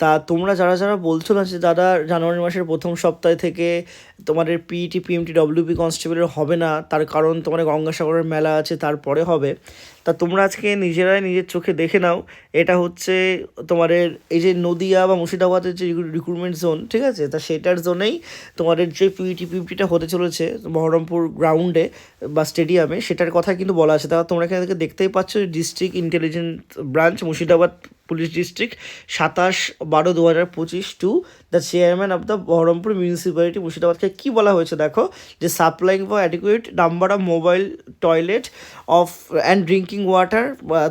তা তোমরা যারা যারা বলছো না যে দাদা জানুয়ারি মাসের প্রথম সপ্তাহ থেকে তোমাদের পিইটি পিএমটি ডব্লিউপি কনস্টেবলের হবে না, তার কারণ তোমাদের গঙ্গাসাগরের মেলা আছে, তারপরে হবে। তা তোমরা আজকে নিজেরাই নিজের চোখে দেখে নাও, এটা হচ্ছে তোমাদের এই যে নদিয়া বা মুর্শিদাবাদের যে রিক্রুটমেন্ট জোন ঠিক আছে? তা সেটার জোনেই তোমাদের যে পিইটি পিএমটিটা হতে চলেছে, বহরমপুর গ্রাউন্ডে বা স্টেডিয়ামে সেটার কথা কিন্তু বলা আছে। তা তোমরা এখান থেকে দেখতেই পাচ্ছ district intelligence branch Murshidabad police district সাতাশ বারো দু হাজার পঁচিশ to the chairman of the Baharampur municipality মুর্শিদাবাদকে কী বলা হয়েছে দেখো? যে supplying for adequate number of mobile toilet of and drinking water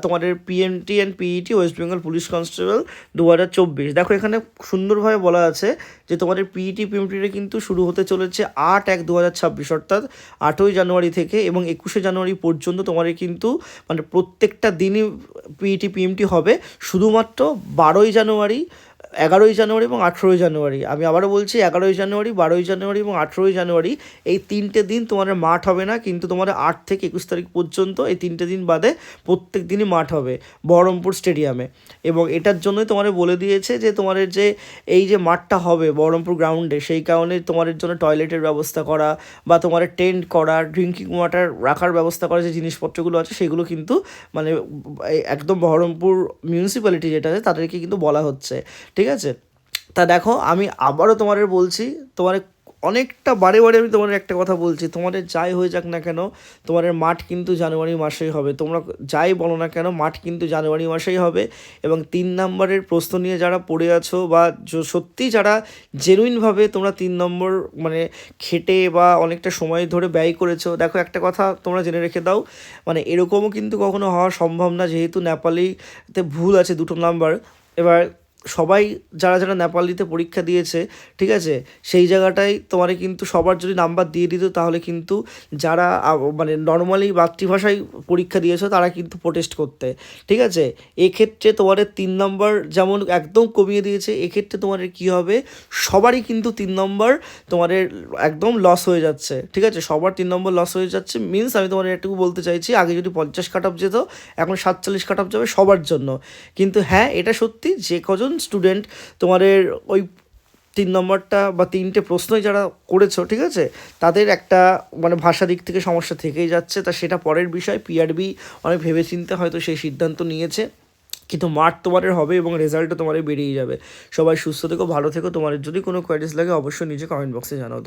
তোমাদের PMT and PET West Bengal police constable দু হাজার চব্বিশ। দেখো এখানে সুন্দরভাবে বলা আছে যে তোমাদের পিইটি পিএমটিটা কিন্তু শুরু হতে চলেছে আট এক দু হাজার ছাব্বিশ, অর্থাৎ আটই জানুয়ারি থেকে এবং একুশে জানুয়ারি পর্যন্ত তোমাদের কিন্তু মানে প্রত্যেকটা দিনই পিইটি পিএমটি হবে। শুধুমাত্র বারোই জানুয়ারি এগারোই জানুয়ারি এবং আঠেরোই জানুয়ারি। আমি আবারও বলছি, এগারোই জানুয়ারি, বারোই জানুয়ারি এবং আঠেরোই জানুয়ারি, এই তিনটে দিন তোমাদের মাঠ হবে না, কিন্তু তোমাদের আট থেকে একুশ তারিখ পর্যন্ত এই তিনটে দিন বাদে প্রত্যেক দিনই মাঠ হবে বহরমপুর স্টেডিয়ামে। এবং এটার জন্যই তোমাদের বলে দিয়েছে যে তোমাদের যে এই যে মাঠটা হবে বহরমপুর গ্রাউন্ডে, সেই কারণে তোমাদের জন্য টয়লেটের ব্যবস্থা করা বা তোমাদের টেন্ট করা, ড্রিঙ্কিং ওয়াটার রাখার ব্যবস্থা করা, যে জিনিসপত্রগুলো আছে, সেগুলো কিন্তু মানে একদম বহরমপুর মিউনিসিপ্যালিটি যেটা আছে তাদেরকে কিন্তু বলা হচ্ছে। ঠিক আছে? তা দেখো, আমি আবারও তোমাদের বলছি তোমার অনেকটা বারে বারে আমি তোমাদের একটা কথা বলছি, তোমাদের যাই হয়ে যাক না কেন, তোমাদের মাঠ কিন্তু জানুয়ারি মাসেই হবে। তোমরা যাই বলো না কেন, মাঠ কিন্তু জানুয়ারি মাসেই হবে এবং তিন নম্বরের প্রশ্ন নিয়ে যারা পড়ে আছো বা সত্যি যারা জেনুইনভাবে তোমরা তিন নম্বর মানে খেটে বা অনেকটা সময় ধরে ব্যয় করেছ, দেখো একটা কথা তোমরা জেনে রেখে দাও মানে এরকমও কিন্তু কখনো হওয়া সম্ভব না, যেহেতু নেপালিতে ভুল আছে দুটো নাম্বার এবার সবাই যারা যারা নেপালিতে পরীক্ষা দিয়েছে, ঠিক আছে? সেই জায়গাটায় তোমার কিন্তু সবার যদি নাম্বার দিয়ে দিত, তাহলে কিন্তু যারা মানে নর্মালি মাতৃভাষায় পরীক্ষা দিয়েছে, তারা কিন্তু প্রোটেস্ট করতে, ঠিক আছে? এক্ষেত্রে তোমাদের তিন নম্বর যেমন একদম কমিয়ে দিয়েছে, এক্ষেত্রে তোমাদের কী হবে? সবারই কিন্তু তিন নম্বর তোমাদের একদম লস হয়ে যাচ্ছে, ঠিক আছে? সবার তিন নম্বর লস হয়ে যাচ্ছে মিন্স আমি তোমাদের একটুকু বলতে চাইছি, আগে যদি পঞ্চাশ কাট অফ যেত, এখন সাতচল্লিশ কাট অফ যাবে সবার জন্য। কিন্তু হ্যাঁ এটা সত্যি যে কজন স্টুডেন্ট তোমাদের ওই তিন নম্বরটা বা তিনটে প্রশ্নই যারা করেছ, ঠিক আছে? তাদের একটা মানে ভাষা দিক থেকে সমস্যা থেকেই যাচ্ছে। তা সেটা পরের বিষয়। পিআরবি অনেক ভেবেচিন্তে হয়তো সেই সিদ্ধান্ত নিয়েছে। কিন্তু মার্ক তোমাদের হবে এবং রেজাল্টও তোমাদের বেরিয়ে যাবে। সবাই সুস্থ থেকো, ভালো থেকো। তোমাদের যদি কোনো কোয়ারিজ লাগে অবশ্যই নিজে কমেন্ট বক্সে জানাও।